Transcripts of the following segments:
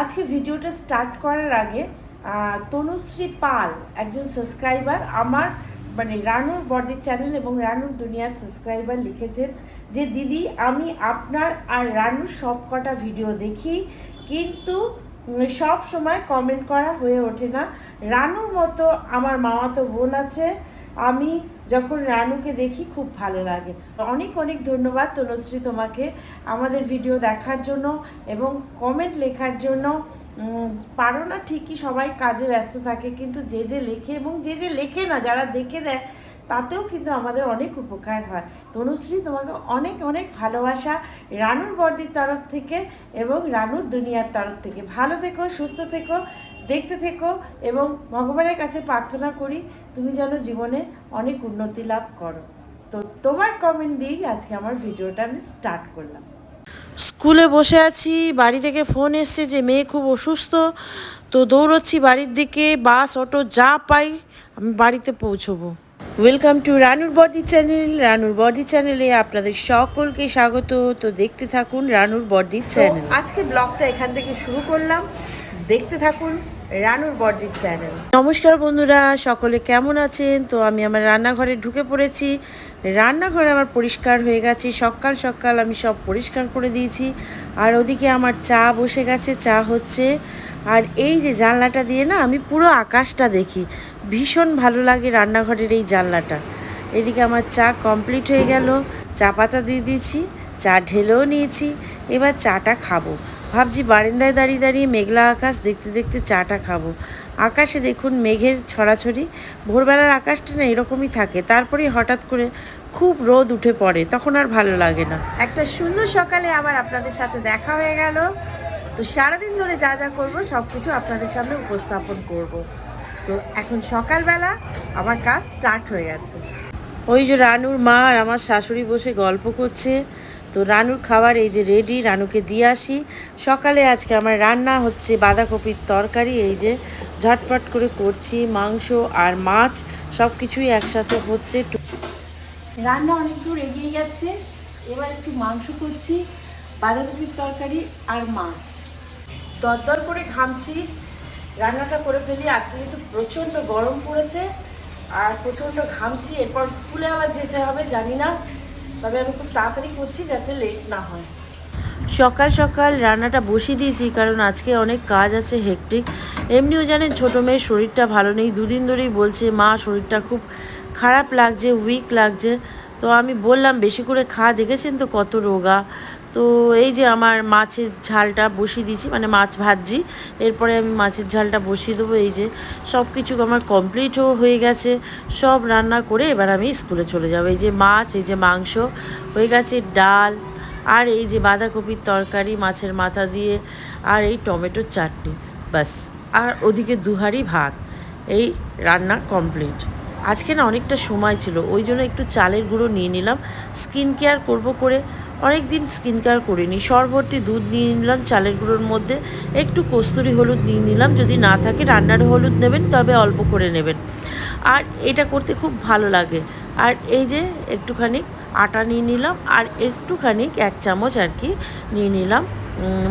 আজকে ভিডিওটা স্টার্ট করার আগে তনুশ্রী পাল একজন সাবস্ক্রাইবার আমার মানে রানুর বডির চ্যানেল এবং রানুর দুনিয়ার সাবস্ক্রাইবার লিখেছেন যে, দিদি, আমি আপনার আর রানুর সব কটা ভিডিও দেখি, কিন্তু সব সময় কমেন্ট করা হয়ে ওঠে না। রানুর মতো আমার মামাতো বোন আছে, আমি যখন রানুকে দেখি খুব ভালো লাগে। অনেক অনেক ধন্যবাদ তনুশ্রী তোমাকে আমাদের ভিডিও দেখার জন্য এবং কমেন্ট লেখার জন্য। পারো না ঠিকই সবাই কাজে ব্যস্ত থাকে, কিন্তু যে যে লেখে এবং যে যে লেখে না, যারা দেখে দেয়, তাতেও কিন্তু আমাদের অনেক উপকার হয়। তনুশ্রী, তোমাকে অনেক অনেক ভালোবাসা রানুর বর্দির তরফ থেকে এবং রানুর দুনিয়ার তরফ থেকে। ভালো থেকো, সুস্থ থেকো। দেখতে থেকো এবং ভগবানের কাছে প্রার্থনা করি তুমি যেন জীবনে অনেক উন্নতি লাভ করো। তো তোমার কমেন্ট দিয়েই আজকে আমার ভিডিওটা আমি স্টার্ট করলাম। স্কুলে বসে আছি বাড়ি থেকে ফোন এসছে যে মেয়ে খুব অসুস্থ তো দৌড়চ্ছি বাড়ির দিকে বাস অটো যা পাই আমি বাড়িতে পৌঁছবো। ওয়েলকাম টু রানুর বডি চ্যানেল রানুর বডি চ্যানেলে আপনাদের সকলকে স্বাগত। তো দেখতে থাকুন রানুর বডি চ্যানেল আজকে ব্লগটা এখান থেকে শুরু করলাম। দেখতে থাকুন রানুর বডি চ্যানেল। নমস্কার বন্ধুরা, সকলে কেমন আছেন? তো আমি আমার রান্নাঘরে ঢুকে পড়েছি। রান্নাঘরে আমার পরিষ্কার হয়ে গেছে। সকাল সকাল আমি সব পরিষ্কার করে দিয়েছি। আর ওদিকে আমার চা বসে গেছে, চা হচ্ছে। আর এই যে জানলাটা দিয়ে না, আমি পুরো আকাশটা দেখি। ভীষণ ভালো লাগে রান্নাঘরের এই জানলাটা। এদিকে আমার চা কমপ্লিট হয়ে গেল। চা পাতা দিয়ে দিয়েছি, চা ঢেলেও নিয়েছি। এবার চাটা খাব। ভাবছি বারান্দায় দাঁড়িয়ে দাঁড়িয়ে মেঘলা আকাশ দেখতে দেখতে চাটা খাব। আকাশে দেখুন মেঘের ছড়াছড়ি। ভোরবেলার আকাশটা না এরকমই থাকে। তারপরে হঠাৎ করে খুব রোদ উঠে পড়ে। তখন আর ভালো লাগে না। একটা সুন্দর সকালে আবার আপনাদের সাথে দেখা হয়ে গেল। তো সারাদিন ধরে যা যা করব সব কিছু আপনাদের সামনে উপস্থাপন করব। তো এখন সকালবেলা আমার কাজ স্টার্ট হয়ে গেছে। ওই যে রানুর মা আর আমার শাশুড়ি বসে গল্প করছে। তো রানুর খাবার, এই যে রেডি রানুকে দিয়ে আসি। সকালে আজকে আমার রান্না হচ্ছে বাঁধাকপির তরকারি, এই যে ঝটপট করে করছি, মাংস আর মাছ সব কিছুই একসাথে হচ্ছে। রান্না অনেক দূর এগিয়ে গেছে, এবার একটু মাংস করছি, বাঁধাকপির তরকারি আর মাছ। দরদর করে ঘামছি, রান্নাটা করে ফেলি, আজকে কিন্তু প্রচণ্ড গরম পড়েছে, আর প্রচণ্ড ঘামছি, এরপর স্কুলে আবার যেতে হবে, জানি না। তবে আমি খুব তাড়াতাড়ি করছি যাতে লেট না হয়। সকাল সকাল রান্নাটা বসিয়ে দিয়েছি, কারণ আজকে অনেক কাজ আছে হেকটিক এমনিও জানেন, ছোটো মেয়ের শরীরটা ভালো নেই। দুদিন ধরেই বলছে, মা, শরীরটা খুব খারাপ লাগছে উইক লাগছে। তো আমি বললাম, বেশি করে খা, দেখেছেন তো কত রোগা? তো এই যে আমার মাছের ঝালটা বসিয়ে দিয়েছি মানে মাছ ভাজছি, এরপরে আমি মাছের ঝালটা বসিয়ে দেবো, এই যে সব কিছু আমার কমপ্লিটও হয়ে গেছে, সব রান্না করে এবার আমি স্কুলে চলে যাব, এই যে মাছ, এই যে মাংস, হয়ে গেছে ডাল, আর এই যে বাঁধাকপির তরকারি, মাছের মাথা দিয়ে, আর এই টমেটোর চাটনি, ব্যাস, আর ওদিকে দুহারি ভাত, এই রান্না কমপ্লিট আজকে না অনেকটা সময় ছিল, ওই জন্য একটু চালের গুঁড়ো নিয়ে নিলাম স্কিন কেয়ার করব করে অনেক দিন স্কিন কেয়ার করিনি। সরবর্তী দুধ নিয়ে নিলাম, চালের গুঁড়োর মধ্যে একটু কস্তুরি হলুদ নিয়ে নিলাম। যদি না থাকে, রান্নার হলুদ নেবেন, তবে অল্প করে নেবেন। আর এটা করতে খুব ভালো লাগে। আর এই যে একটুখানি আটা নিয়ে নিলাম, আর একটুখানি এক চামচ আর কি নিয়ে নিলাম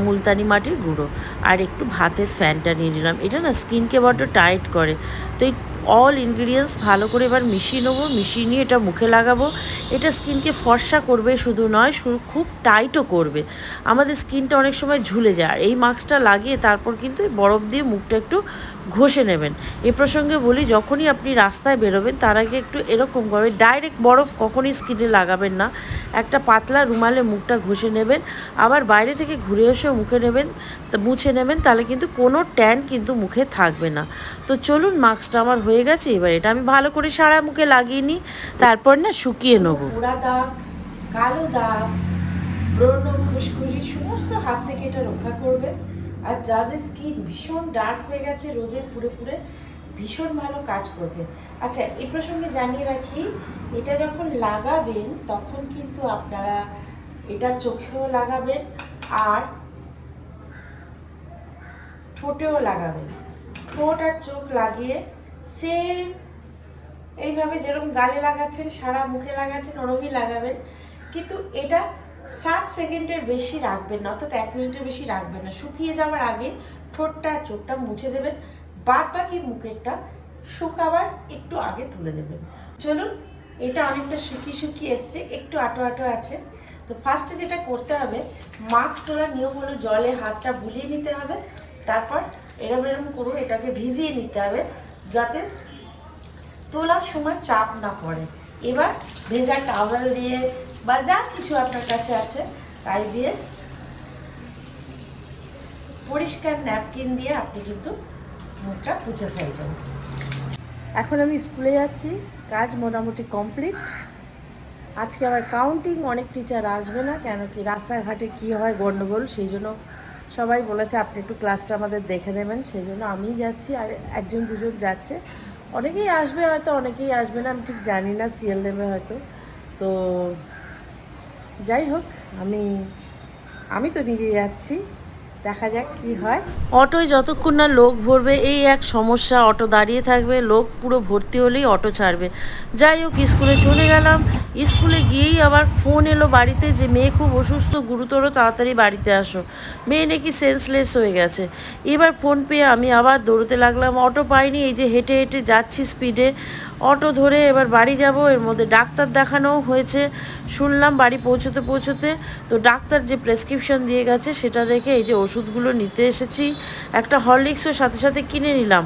মুলতানি মাটির গুঁড়ো। আর একটু ভাতের ফ্যানটা নিয়ে নিলাম। এটা না স্কিনকে বড্ড টাইট করে। তো এই অল ইনগ্রিডিয়েন্টস ভালো করে এবার মিশিয়ে নেব, মিশিয়ে নিয়ে এটা মুখে লাগাবো। এটা স্কিনকে ফর্সা করবে শুধু নয় খুব টাইটও করবে। আমাদের স্কিনটা অনেক সময় ঝুলে যায়। এই মাস্কটা লাগিয়ে তারপর কিন্তু বরফ দিয়ে মুখটা একটু ঘষে নেবেন। এ প্রসঙ্গে বলি, যখনই আপনি রাস্তায় বেরোবেন, তার আগে একটু এরকম করে ডাইরেক্ট বরফ কখনই স্কিনে লাগাবেন না। একটা পাতলা রুমালে মুখটা ঘষে নেবেন, আবার বাইরে থেকে ঘুরে এসে মুখে নেবেন মুছে নেবেন, তাহলে কিন্তু কোনো ট্যান কিন্তু মুখে থাকবে না। তো চলুন মাস্কটা আমার হয়ে গেছে, এবার এটা আমি ভালো করে সারা মুখে লাগিয়ে নিই, তারপর না শুকিয়ে নেব। কালো দাগ, ব্রণ খুশখুরি সমস্ত হাত থেকে এটা রক্ষা করবে। আর যাদের স্কিন ভীষণ ডার্ক হয়ে গেছে রোদে পুড়ে পুড়ে ভীষণ ভালো কাজ করবে। আচ্ছা এই প্রসঙ্গে জানিয়ে রাখি, এটা যখন লাগাবেন, তখন কিন্তু আপনারা এটা চোখেও লাগাবেন আর ঠোঁটেও লাগাবেন। ঠোঁট আর চোখ লাগিয়ে সেম এইভাবে যেরকম গালে লাগাচ্ছেন, সারা মুখে লাগাচ্ছেন, ওরমই লাগাবেন। কিন্তু এটা ষাট সেকেন্ডের বেশি রাখবেন না, অর্থাৎ এক মিনিটের বেশি রাখবেন না। শুকিয়ে যাওয়ার আগে ঠোঁটটা চোখটা মুছে দেবেন, বাদ বাকি মুখেরটা শুকাবার একটু আগে তুলে দেবেন। চলুন, এটা অনেকটা শুকিয়ে শুকিয়ে এসছে, একটু আটো আটো আছে। তো ফার্স্টে যেটা করতে হবে মাছ তোলার নিয়ম হলো জলে হাতটা বুলিয়ে নিতে হবে, তারপর এরম এরম করুন এটাকে ভিজিয়ে নিতে হবে, যাতে তোলার সময় চাপ না পড়ে। এবার ভেজা টাওয়েল দিয়ে বা যা কিছু আপনার কাছে আছে, তাই দিয়ে পরিষ্কার ন্যাপকিন দিয়ে আপনি কিন্তু মুখটা পুছে ফেলবেন। এখন আমি স্কুলে যাচ্ছি, কাজ মোটামুটি কমপ্লিট আজকে আবার কাউন্টিং অনেক টিচার আসবে না, কেন কি রাস্তাঘাটে কি হয় গণ্ডগোল সেই জন্য সবাই বলেছে আপনি একটু ক্লাসটা আমাদের দেখে দেবেন সেই জন্য আমিই যাচ্ছি, আর একজন দুজন যাচ্ছে। অনেকেই আসবে হয়তো, অনেকেই আসবে না, আমি ঠিক জানি না সিএল নেবে হয়তো। তো যাই হোক আমি আমি তো নিজে যাচ্ছি দেখা যাক কি হয়। অটোয় যতক্ষণ না লোক ভরবে, এই এক সমস্যা, অটো দাঁড়িয়ে থাকবে, লোক পুরো ভর্তি হলেই অটো ছাড়বে। যাই হোক, স্কুলে চলে গেলাম। স্কুলে গিয়েই আবার ফোন এলো বাড়িতে যে, মেয়ে খুব অসুস্থ, গুরুতর, তাড়াতাড়ি বাড়িতে আসো। মেয়ে নাকি সেন্সলেস হয়ে গেছে। এবার ফোন পেয়ে আমি আবার দৌড়তে লাগলাম। অটো পাইনি, এই যে হেঁটে হেঁটে যাচ্ছি স্পিডে অটো ধরে এবার বাড়ি যাব। এর মধ্যে ডাক্তার দেখানোও হয়েছে। শুনলাম বাড়ি পৌঁছতে পৌঁছতে তো ডাক্তার যে প্রেসক্রিপশন দিয়ে গেছে, সেটা দেখে এই যে ওষুধগুলো নিতে এসেছি। একটা হরলিক্সও সাথে সাথে কিনে নিলাম।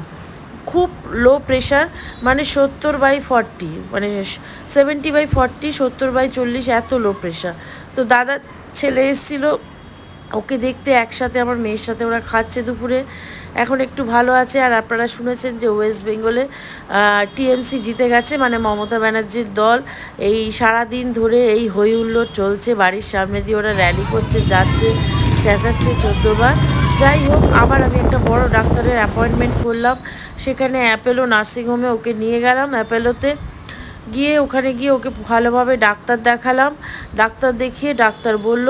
খুব লো প্রেশার মানে সত্তর বাই ফর্টি মানে সেভেন্টি বাই ফর্টি সত্তর বাই চল্লিশ এত লো প্রেশার তো দাদা, ছেলে এসেছিল, ওকে দেখতে একসাথে আমার মেয়ের সাথে ওরা খাচ্ছে দুপুরে। এখন একটু ভালো আছে, আর আপনারা শুনেছেন যে ওয়েস্ট বেঙ্গলে টিএমসি জিতে গেছে মানে মমতা ব্যানার্জির দল। এই সারা দিন ধরে এই হুল্লোড় চলছে, বাড়ির সামনে দিয়ে ওরা র্যালি করছে, যাচ্ছে। চেঁচাচ্ছে চোদ্দোবার। যাই হোক, আবার আমি একটা বড় ডাক্তারের অ্যাপয়েন্টমেন্ট করলাম। সেখানে অ্যাপেলো নার্সিংহোমে ওকে নিয়ে গেলাম। অ্যাপেলোতে গিয়ে ওখানে গিয়ে ওকে ভালোভাবে ডাক্তার দেখালাম। ডাক্তার দেখিয়ে ডাক্তার বলল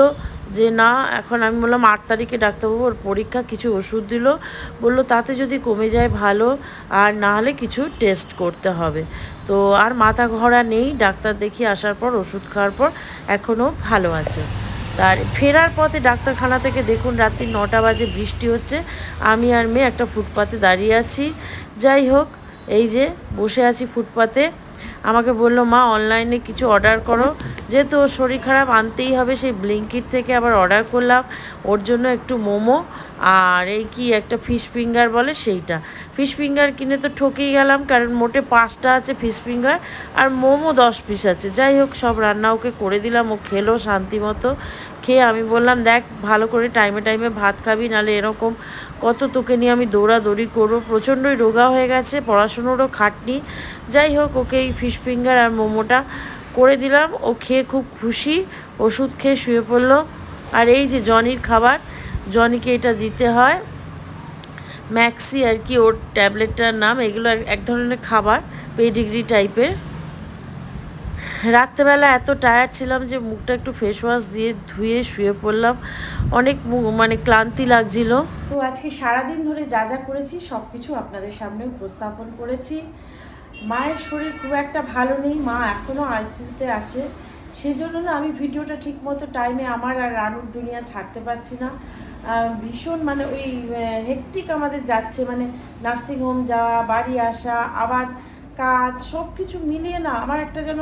যে, না, এখন আমি বললাম আট তারিখে ডাক্তারবাবু ওর পরীক্ষা, কিছু ওষুধ দিল। বলল, তাতে যদি কমে যায় ভালো, আর না হলে কিছু টেস্ট করতে হবে। তো আর মাথা ঘোরা নেই। ডাক্তার দেখিয়ে আসার পর, ওষুধ খাওয়ার পর, এখনও ভালো আছে। তার ফেরার পথে ডাক্তারখানা থেকে দেখুন রাত্রি নটা বাজে, বৃষ্টি হচ্ছে। আমি আর মেয়ে একটা ফুটপাতে দাঁড়িয়ে আছি। যাই হোক, এই যে বসে আছি ফুটপাতে। আমাকে বলল, মা অনলাইনে কিছু অর্ডার করো। যেহেতু ওর শরীর খারাপ, আনতেই হবে। সেই ব্লিঙ্কিট থেকে আবার অর্ডার করলাম। ওর জন্য একটু মোমো আর এই কি একটা ফিশ ফিঙ্গার বলে সেইটা। ফিশ ফিঙ্গার কিনে তো ঠকেই গেলাম, কারণ মোটে পাঁচটা আছে ফিশ ফিঙ্গার আর মোমো দশ পিস আছে। যাই হোক, সব রান্না ওকে করে দিলাম। ও খেলো শান্তি মতো। খেয়ে আমি বললাম, দেখ, ভালো করে টাইমে টাইমে ভাত খাবি, নাহলে এরকম কত তোকে নিয়ে আমি দৌড়াদৌড়ি করব। প্রচণ্ডই রোগা হয়ে গেছে, পড়াশুনোরও খাটনি। যাই হোক, ওকে এই ফিশ ফিঙ্গার আর মোমোটা করে দিলাম। ও খেয়ে খুব খুশি, ওষুধ খেয়ে শুয়ে পড়ল। আর এই যে জনির খাবার, জনিকে এটা দিতে হয়। ম্যাক্সি আর কি, ওর ট্যাবলেটটার নাম, এগুলো এক- ধরনের খাবার, পেডিগ্রি টাইপের। রাত্রেবেলা এত টায়ার্ড ছিলাম যে মুখটা একটু ফেস ওয়াশ দিয়ে ধুয়ে শুয়ে পড়লাম। অনেক মানে ক্লান্তি লাগছিল। তো আজকে সারাদিন ধরে যা যা করেছি সব কিছু আপনাদের সামনে উপস্থাপন করেছি। মায়ের শরীর খুব একটা ভালো নেই, মা এখনও আইসিইউতে আছে। সেই জন্য না আমি ভিডিওটা ঠিক মতো টাইমে আমার আর রানুর দুনিয়া ছাড়তে পারছি না। ভীষণ মানে ওই হেকটিক আমাদের যাচ্ছে মানে নার্সিংহোম যাওয়া, বাড়ি আসা, আবার কাজ সব কিছু মিলিয়ে না আমার একটা যেন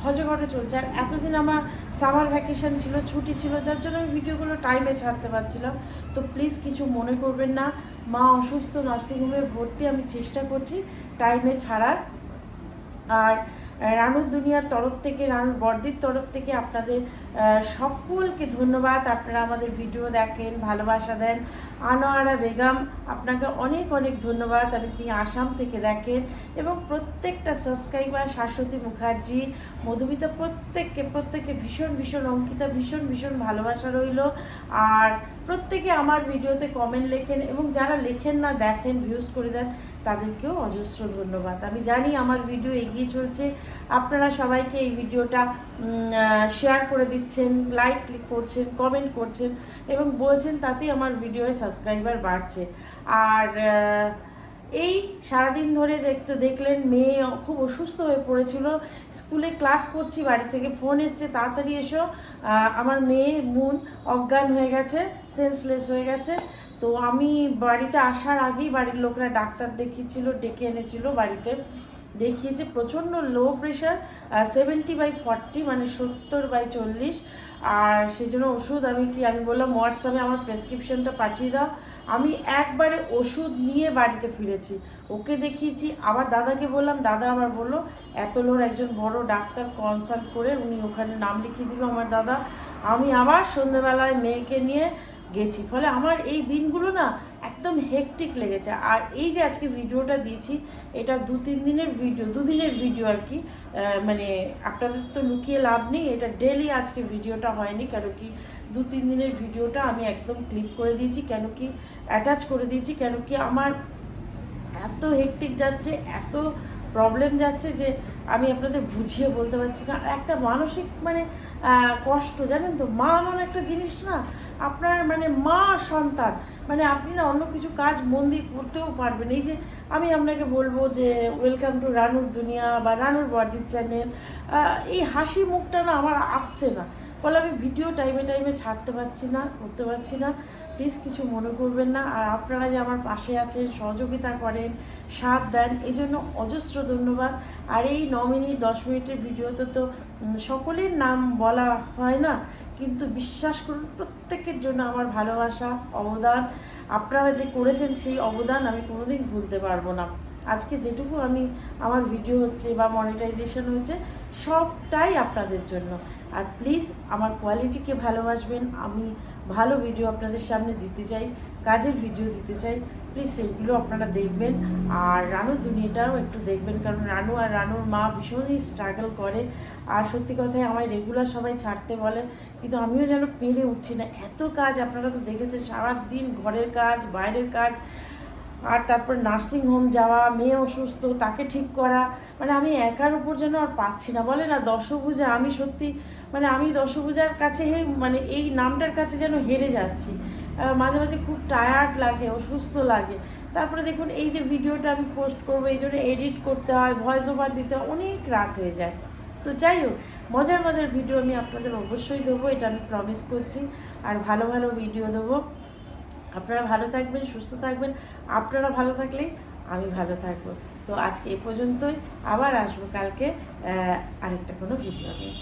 ভজঘটে চলছে। আর এতদিন আমার সামার ভ্যাকেশন ছিল, ছুটি ছিল, যার জন্য আমি ভিডিওগুলো টাইমে ছাড়তে পারছিলাম। তো প্লিজ কিছু মনে করবেন না। মা অসুস্থ নার্সিংহোমে ভর্তি আমি চেষ্টা করছি। টাইমে ছাড়ার। আর রানুর দুনিয়ার তরফ থেকে রানুর বর্দির তরফ থেকে আপনাদের সকলকে ধন্যবাদ। আপনারা আমাদের ভিডিও দেখেন, ভালোবাসা দেন। আনোয়ারা বেগম, আপনাকে অনেক অনেক ধন্যবাদ। আপনি আসাম থেকে দেখেন এবং প্রত্যেকটা সাবস্ক্রাইবার শাশ্বতী মুখার্জি, মধুমিতা, প্রত্যেককে প্রত্যেককে ভীষণ ভীষণ অঙ্কিতা, ভীষণ ভীষণ ভালোবাসা রইল। আর প্রত্যেকে আমার ভিডিওতে কমেন্ট লেখেন এবং যারা লেখেন না, দেখেন ভিউজ করে দেন, তাদেরকেও অজস্র ধন্যবাদ। আমি জানি আমার ভিডিও এগিয়ে চলছে। আপনারা সবাইকে এই ভিডিওটা শেয়ার করে দিচ্ছেন। লাইক ক্লিক করছেন কমেন্ট করছেন এবং বলছেন তাতেই আমার ভিডিওয়ে সাবস্ক্রাইবার বাড়ছে। আর এই সারাদিন ধরে একটু দেখলেন মেয়ে খুব অসুস্থ হয়ে পড়েছিল, স্কুলে ক্লাস করছি, বাড়ি থেকে ফোন এসছে, তাড়াতাড়ি এসো। আমার মেয়ে মুন অজ্ঞান হয়ে গেছে সেন্সলেস হয়ে গেছে। তো আমি বাড়িতে আসার আগেই বাড়ির লোকরা ডাক্তার দেখিয়েছিল, ডেকে এনেছিল বাড়িতে। দেখিয়েছে প্রচণ্ড low pressure seventy by forty মানে সত্তর বাই চল্লিশ। আর সেই জন্য ওষুধ আমি কি, আমি বললাম, হোয়াটসঅ্যাপে আমার প্রেসক্রিপশনটা পাঠিয়ে দাও। আমি একবারে ওষুধ নিয়ে বাড়িতে ফিরেছি। ওকে দেখিয়েছি, আবার দাদাকে বললাম, দাদা আবার বলল, অ্যাপেলোর একজন বড় ডাক্তার কনসাল্ট করে উনি ওখানে নাম লিখিয়ে দিল আমার দাদা। আমি আবার সন্ধেবেলায় মেয়েকে নিয়ে গেছি। ফলে আমার এই দিনগুলো না একদম হেকটিক লেগেছে। আর এই যে আজকে ভিডিওটা দিয়েছি, এটা দু তিন দিনের ভিডিও দুদিনের ভিডিও আর কি মানে আপনাদের তো লুকিয়ে লাভ নেই, এটা ডেলি আজকে ভিডিওটা হয়নি, কেন কি দু তিন দিনের ভিডিওটা আমি একদম ক্লিপ করে দিয়েছি, কেন কি অ্যাটাচ করে দিয়েছি, কেন কি আমার এত হেকটিক যাচ্ছে, এত প্রবলেম যাচ্ছে যে আমি আপনাদের বুঝিয়ে বলতে পারছি না। একটা মানসিক মানে কষ্ট, জানেন তো, মা এমন একটা জিনিস না, আপনার মানে মা সন্তান মানে আপনি না অন্য কিছু কাজ মন দিয়ে করতেও পারবেন। এই যে আমি আপনাকে বলব যে ওয়েলকাম টু রানুর দুনিয়া বা রানুর বডির চ্যানেল এই হাসি মুখটা না আমার আসছে না। ফলে আমি ভিডিও টাইমে টাইমে ছাড়তে পারছি না, করতে পারছি না। প্লিজ কিছু মনে করবেন না। আর আপনারা যে আমার পাশে আছেন, সহযোগিতা করেন, সাথ দেন এই জন্য অজস্র ধন্যবাদ। আর এই ন মিনিট, দশ মিনিটের ভিডিওতে তো সকলের নাম বলা হয় না, কিন্তু বিশ্বাস করুন, প্রত্যেকের জন্য আমার ভালোবাসা, অবদান, আপনারা যে করেছেন সেই অবদান আমি কোনোদিন ভুলতে পারব না। আজকে যেটুকু আমি, আমার ভিডিও হচ্ছে বা মনিটাইজেশন হচ্ছে সবটাই আপনাদের জন্য। আর প্লিজ আমার কোয়ালিটিকে ভালোবাসবেন। আমি ভালো ভিডিও আপনাদের সামনে দিতে চাই, কাজের ভিডিও দিতে চাই। প্লিজ সেগুলো আপনারা দেখবেন। আর রানুর দুনিয়াটাও একটু দেখবেন, কারণ রানু আর রানুর মা ভীষণই স্ট্রাগল করে। আর সত্যি কথায় আমায় রেগুলার সবাই ছাড়তে বলে। কিন্তু আমিও যেন পেরে উঠছি না। এত কাজ আপনারা তো দেখেছেন, সারাদিন ঘরের কাজ, বাইরের কাজ আর তারপর নার্সিং হোম যাওয়া, মেয়ে অসুস্থ, তাকে ঠিক করা মানে আমি একার উপর যেন আর পাচ্ছি না। বলে না, দশভূজা, আমি সত্যি মানে আমি দশভূজার কাছে হে মানে এই নামটার কাছে যেন হেরে যাচ্ছি। মাঝে মাঝে খুব টায়ার্ড লাগে, অসুস্থ লাগে। তারপরে দেখুন, এই যে ভিডিওটা আমি পোস্ট করব, এই জন্য এডিট করতে হয় ভয়েস ওভার দিতে হয়, অনেক রাত হয়ে যায়। তো যাই হোক, মজার মজার ভিডিও আমি আপনাদের অবশ্যই দেবো, এটা আমি প্রমিস করছি। আর ভালো ভালো ভিডিও দেবো। আপনারা ভালো থাকবেন, সুস্থ থাকবেন। আপনারা ভালো থাকলে আমি ভালো থাকব। তো আজকে এ পর্যন্তই। আবার আসব কালকে আরেকটা কোনো ভিডিও নিয়ে।